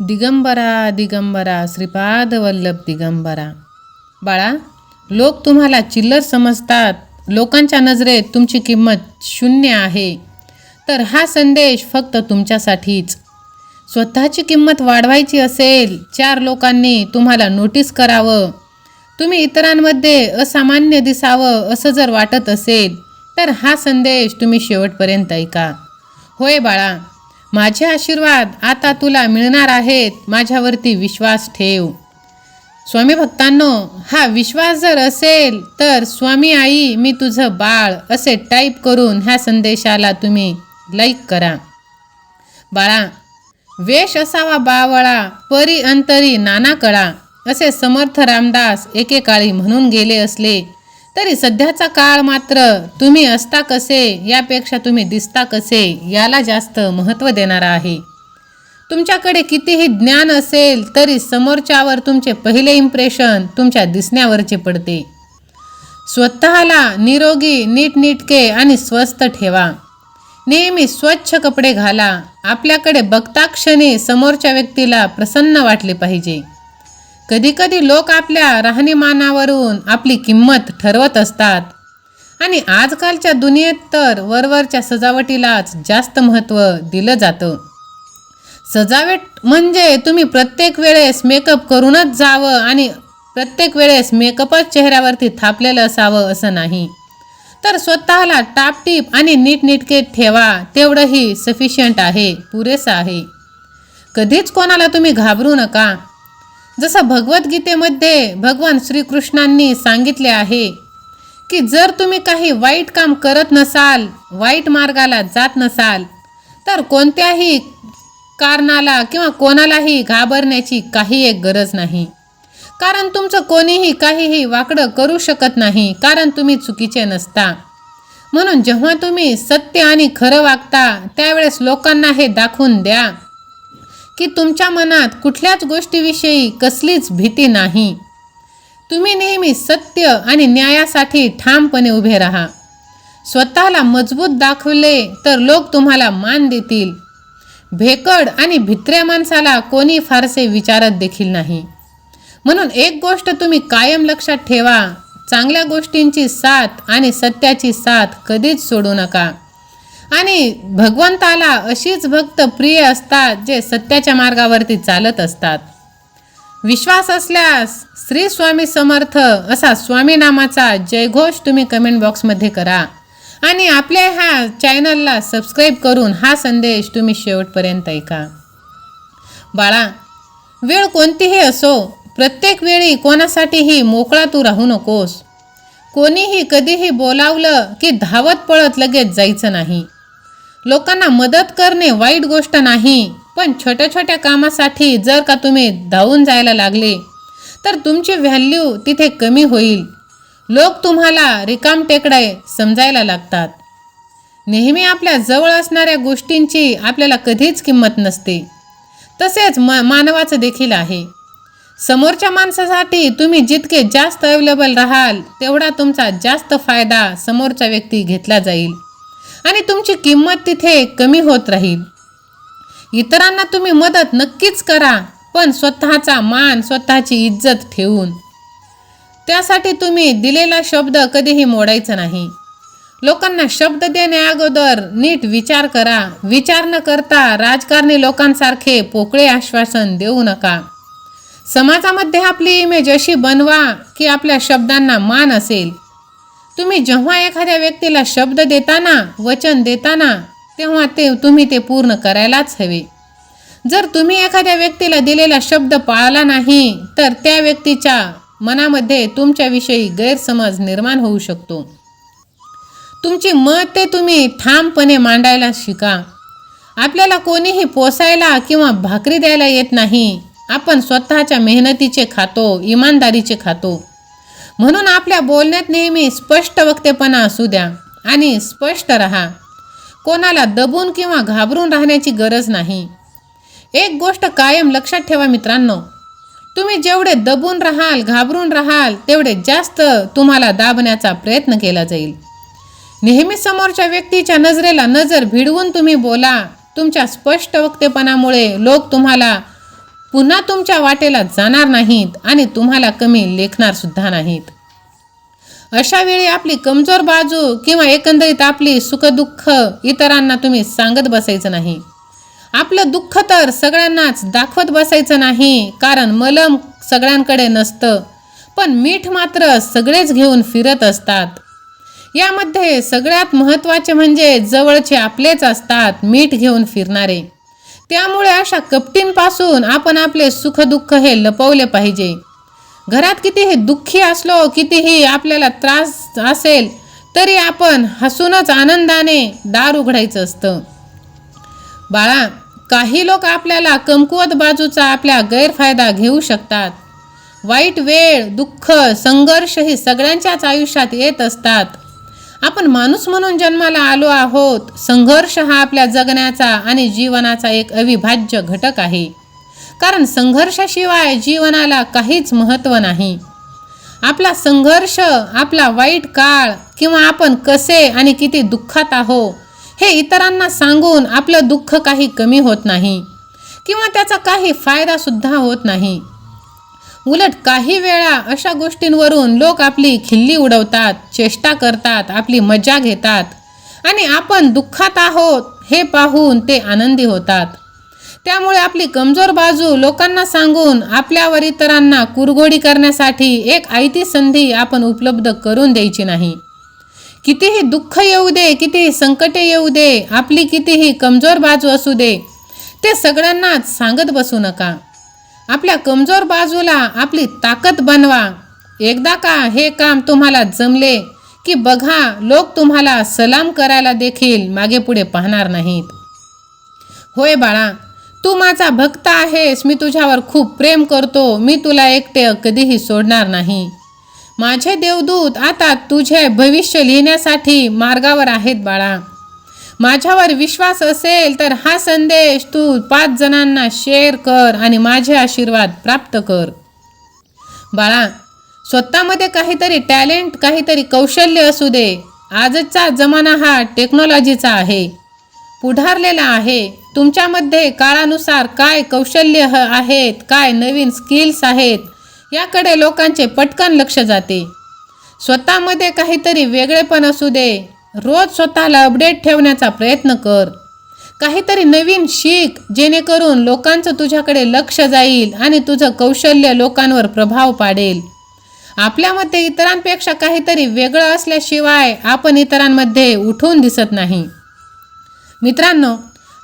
दिगंबरा दिगंबरा श्रीपाद वल्लभ दिगंबरा. बाळा लोक तुम्हाला चिल्लर समजतात. लोकांच्या नजरेत तुमची किंमत शून्य आहे. तर हा संदेश फक्त तुमच्यासाठीच. स्वतःची किंमत वाढवायची असेल चार लोकांनी तुम्हाला नोटीस करावं. तुम्ही इतरांमध्ये असामान्य दिसावं असं जर वाटत असेल तर हा संदेश तुम्ही शेवटपर्यंत ऐका. होय बाळा माझे आशीर्वाद आता तुला मिळणार आहेत. माझ्यावरती विश्वास ठेव. स्वामी भक्तांनो हा विश्वास जर असेल तर स्वामी आई मी तुझं बाळ असे टाईप करून ह्या संदेशाला तुम्ही लाईक करा. बाळा वेश असावा बावळा परी अंतरी नाना कळा असे समर्थ रामदास एकेकाळी म्हणून गेले असले तरी सध्याचा काळ मात्र तुम्ही असता कसे यापेक्षा तुम्ही दिसता कसे याला जास्त महत्त्व देणारा आहे. तुमच्याकडे कितीही ज्ञान असेल तरी समोरच्यावर तुमचे पहिले इम्प्रेशन तुमच्या दिसण्यावरचे पडते. स्वतःला निरोगी नीटनीटके आणि स्वस्थ ठेवा. नेहमी स्वच्छ कपडे घाला. आपल्याकडे बघता क्षणी समोरच्या व्यक्तीला प्रसन्न वाटले पाहिजे. कधीकधी लोक आपल्या राहणीमानावरून आपली किंमत ठरवत असतात. आणि आजकालच्या दुनियेत तर वरवरच्या सजावटीलाच जास्त महत्त्व दिलं जातं. सजावट म्हणजे तुम्ही प्रत्येक वेळेस मेकअप करूनच जावं आणि प्रत्येक वेळेस मेकअपच चेहऱ्यावरती थापलेलं असावं असं नाही. तर स्वतःला टापटीप आणि नीटनेटके ठेवा तेवढंही सफिशियंट आहे पुरेसं आहे. कधीच कोणाला तुम्ही घाबरू नका. जसं भगवद्गीतेमध्ये भगवान श्रीकृष्णांनी सांगितले आहे की जर तुम्ही काही वाईट काम करत नसाल वाईट मार्गाला जात नसाल तर कोणत्याही कारणाला किंवा कोणालाही घाबरण्याची काही एक गरज नाही. कारण तुमचं कोणीही काहीही वाकडं करू शकत नाही कारण तुम्ही चुकीचे नसता. म्हणून जेव्हा तुम्ही सत्य आणि खरं वागता त्यावेळेस लोकांना हे दाखवून द्या. की तुमच्या मनात कुठल्याच गोष्टीविषयी कसलीच भीती नाही. तुम्ही नेहमी सत्य आणि न्यायासाठी ठामपणे उभे राहा. स्वतःला मजबूत दाखवले तर लोक तुम्हाला मान देतील. भेकड आणि भित्र्या माणसाला कोणी फारसे विचारत देखील नाही. म्हणून एक गोष्ट तुम्ही कायम लक्षात ठेवा चांगल्या गोष्टींची साथ आणि सत्याची साथ कधीच सोडू नका. आणि भगवंताला अशीच भक्त प्रिय असतात जे सत्याच्या मार्गावरती चालत असतात. विश्वास असल्यास श्री स्वामी समर्थ असा स्वामी नामाचा जयघोष तुम्ही कमेंट बॉक्समध्ये करा. आणि आपल्या ह्या चॅनलला सबस्क्राईब करून हा संदेश तुम्ही शेवटपर्यंत ऐका. बाळा वेळ कोणतीही असो प्रत्येक वेळी कोणासाठीही मोकळा तू राहू नकोस. कोणीही कधीही बोलावलं की धावत पळत लगेच जायचं नाही. लोकांना मदत करणे वाईट गोष्ट नाही. पण छोट्या छोट्या कामासाठी जर का तुम्ही धावून जायला लागले तर तुमची व्हॅल्यू तिथे कमी होईल. लोक तुम्हाला रिकाम टेकडाय समजायला लागतात. नेहमी आपल्या जवळ असणाऱ्या गोष्टींची आपल्याला कधीच किंमत नसते. तसेच म मानवाचं देखील आहे. समोरच्या माणसासाठी तुम्ही जितके जास्त अवेलेबल राहाल तेवढा तुमचा जास्त फायदा समोरचा व्यक्ती घेतला जाईल. आणि तुमची किंमत तिथे कमी होत राहील. इतरांना तुम्ही मदत नक्कीच करा पण स्वतःचा मान स्वतःची इज्जत ठेवून. त्यासाठी तुम्ही दिलेला शब्द कधीही मोडायचा नाही. लोकांना शब्द देण्याअगोदर नीट विचार करा. विचार न करता राजकारणी लोकांसारखे पोकळे आश्वासन देऊ नका. समाजामध्ये आपली इमेज अशी बनवा की आपल्या शब्दांना मान असेल. तुम्ही जेव्हा एखाद्या व्यक्तीला शब्द देताना वचन देताना तेव्हा ते तुम्ही ते पूर्ण करायलाच हवे. जर तुम्ही एखाद्या व्यक्तीला दिलेला शब्द पाळला नाही तर त्या व्यक्तीच्या मनामध्ये तुमच्याविषयी गैरसमज निर्माण होऊ शकतो. तुमची मत ते तुम्ही ठामपणे मांडायला शिका. आपल्याला कोणीही पोसायला किंवा भाकरी द्यायला येत नाही. आपण स्वतःच्या मेहनतीचे खातो इमानदारीचे खातो. म्हणून आपल्या बोलण्यात नेहमी स्पष्ट वक्तेपणा असू द्या आणि स्पष्ट रहा. कोणाला दबून किंवा घाबरून राहण्याची गरज नाही. एक गोष्ट कायम लक्षात ठेवा मित्रांनो. तुम्ही जेवढे दबून राहाल घाबरून राहाल तेवढे जास्त तुम्हाला दाबण्याचा प्रयत्न केला जाईल. नेहमी समोरच्या व्यक्तीच्या नजरेला नजर भिडवून तुम्ही बोला. तुमच्या स्पष्ट वक्तेपणामुळे लोक तुम्हाला पुन्हा तुमच्या वाटेला जाणार नाहीत आणि तुम्हाला कमी लेखणार सुद्धा नाहीत. अशा वेळी आपली कमजोर बाजू किंवा एकंदरीत आपली सुखदुःख इतरांना तुम्ही सांगत बसायचं नाही. आपलं दुःख तर सगळ्यांनाच दाखवत बसायचं नाही कारण मलम सगळ्यांकडे नसतं पण मीठ मात्र सगळेच घेऊन फिरत असतात. यामध्ये सगळ्यात महत्त्वाचे म्हणजे जवळचे आपलेच असतात मीठ घेऊन फिरणारे. त्यामुळे अशा कपटींपासून आपण आपले सुखदुःख हे लपवले पाहिजे. घरात कितीही दुःखी असलो कितीही आपल्याला त्रास असेल तरी आपण हसूनच आनंदाने दार उघडायचं असतं. बाळा काही लोक आपल्याला कमकुवत बाजूचा आपल्या गैरफायदा घेऊ शकतात. वाईट वेळ दुःख संघर्ष ही सगळ्यांच्याच आयुष्यात येत असतात. आपण माणूस म्हणून जन्माला आलो आहोत. संघर्ष हा आपल्या जगण्याचा आणि जीवनाचा एक अविभाज्य घटक आहे. कारण संघर्षाशिवाय जीवनाला काहीच महत्त्व नाही. आपला संघर्ष आपला वाईट काळ किंवा आपण कसे आणि किती दुःखात आहो हे इतरांना सांगून आपलं दुःख काही कमी होत नाही किंवा त्याचा काही फायदासुद्धा होत नाही. उलट काही वेळा अशा गोष्टींवरून लोक आपली खिल्ली उडवतात चेष्टा करतात आपली मजा घेतात. आणि आपण दुःखात आहोत हे पाहून ते आनंदी होतात. त्यामुळे आपली कमजोर बाजू लोकांना सांगून आपल्यावर इतरांना कुरघोडी करण्यासाठी एक आयती संधी आपण उपलब्ध करून द्यायची नाही. कितीही दुःख येऊ दे कितीही संकटे येऊ दे आपली कितीही कमजोर बाजू असू दे ते सगळ्यांनाच सांगत बसू नका. आपल्या कमजोर बाजूला आपली ताकद बनवा. एकदा का हे काम तुम्हाला जमले की बघा लोक तुम्हाला सलाम करायला देखील मागे पुढे पाहणार नाहीत. होय बाळा तू माझा भक्त आहेस मी तुझ्यावर खूप प्रेम करतो मी तुला एकटे कधीही सोडणार नाही. माझे देवदूत आता तुझे भविष्य लिहिण्यासाठी मार्गावर आहेत बाळा. माझ्यावर विश्वास असेल तर हा संदेश तू पाच जणांना शेअर कर आणि माझे आशीर्वाद प्राप्त कर. बाळा स्वतःमध्ये काहीतरी टॅलेंट काहीतरी कौशल्य असू दे. आजचा जमाना हा टेक्नॉलॉजीचा आहे. पुढारलेला आहे. तुमच्यामध्ये काळानुसार काय कौशल्य आहेत काय नवीन स्किल्स आहेत याकडे लोकांचे पटकन लक्ष जाते. स्वतःमध्ये काहीतरी वेगळेपण असू दे. रोज स्वतःला अपडेट ठेवण्याचा प्रयत्न कर. काहीतरी नवीन शिक जेणेकरून लोकांचं तुझ्याकडे लक्ष जाईल आणि तुझं कौशल्य लोकांवर प्रभाव पाडेल. आपल्यामध्ये इतरांपेक्षा काहीतरी वेगळं असल्याशिवाय आपण इतरांमध्ये उठून दिसत नाही. मित्रांनो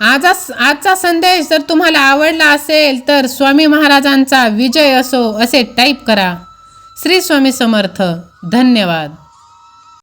आजा आजचा संदेश जर तुम्हाला आवडला असेल तर स्वामी महाराजांचा विजय असो असे टाईप करा. श्री स्वामी समर्थ. धन्यवाद.